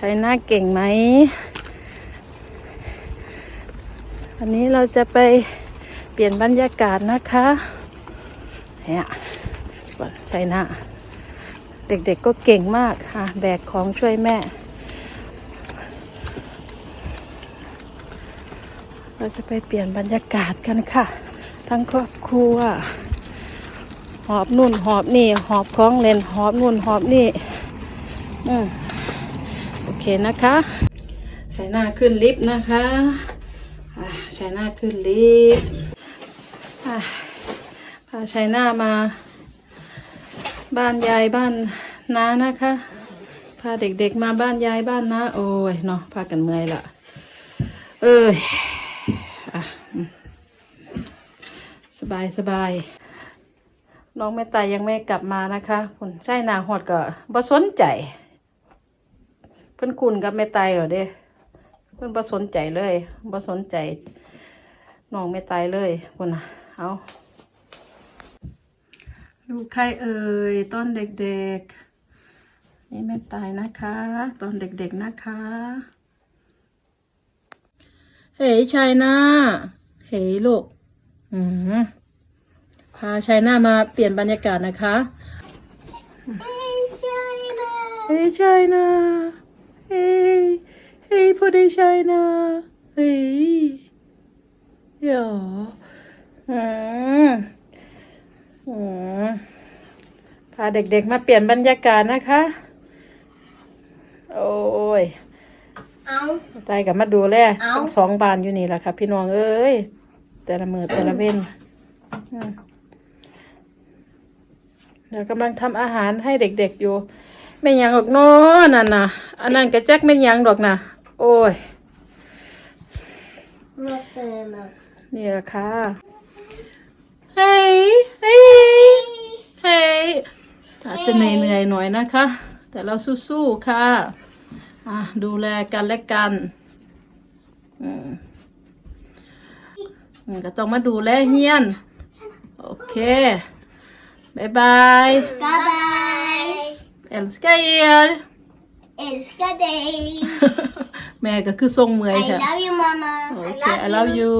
ใช้หน้าเก่งไหมวันนี้เราจะไปเปลี่ยนบรรยากาศนะคะเนี่ยใช้หน้า เด็กๆก็เก่งมากค่ะ แบกของช่วยแม่ เราจะไปเปลี่ยนบรรยากาศกันค่ะ ทั้งครอบครัวหอบนู่นหอบนี่ หอบของเล่นหอบนู่นหอบนี่ อืม นะคะ ใช้หน้าขึ้นลิฟต์นะคะใช้หน้าขึ้นลิฟต์พาใช้หน้ามา บ้านยายบ้านน้านะคะ พาเด็กๆมาบ้านยายบ้านน้าโอ้ยเนาะพากันเมื่อยละเอ้ยสบายสบายน้องแม่ตายยังไม่กลับมานะคะผลใช่นาหอดก็บ่สนใจ เพิ่นคุณกับแม่ตายเหรอเด้ เพิ่นบ่สนใจเลยบ่สนใจน้องแม่ตายเลยคนน่ะ เอาลูกใครเอ่ยตอนเด็กๆ นี่แม่ตายนะคะ ตอนเด็กๆนะคะ เฮ้ยชายนาเฮ้ยลูกอืมพาชายหน้ามาเปลี่ยนบรรยากาศนะคะ เฮ้ยชายนา เฮ้ยเฮ้ยพอดีชายนาเฮ้ยเดี๋ยวอืมอืมพาเด็กๆมาเปลี่ยนบรรยากาศนะคะ โอ้ยเอาตายกับมาดูแลเอ้าทั้งสองบานอยู่นี่แหละค่ะ พี่น้องเอ้ย แต่ละมือแต่ละเว้นอืมเดี๋ยวกำลังทำอาหารให้เด็กๆอยู่ ไม่หยังดอกเน้อนั่นน่ะ อันนั้นกระแจ๊กไม่หยังดอกนะโอ้ยเมื่อเซอร์มานี่แหละค่ะเฮ้ยเฮ้ยเฮ้ยอาจจะเหนื่อยๆหน่อยนะคะ แต่เราสู้ๆค่ะอะ ดูแลกันและกันอืมอืมก็ต้องมาดูแลเฮียน โอเคบายบายบายบาย älskar er เอสกาเดย์แม่ก็คือทรงเมื่อย I ค่ะ love you mama โอเค I love you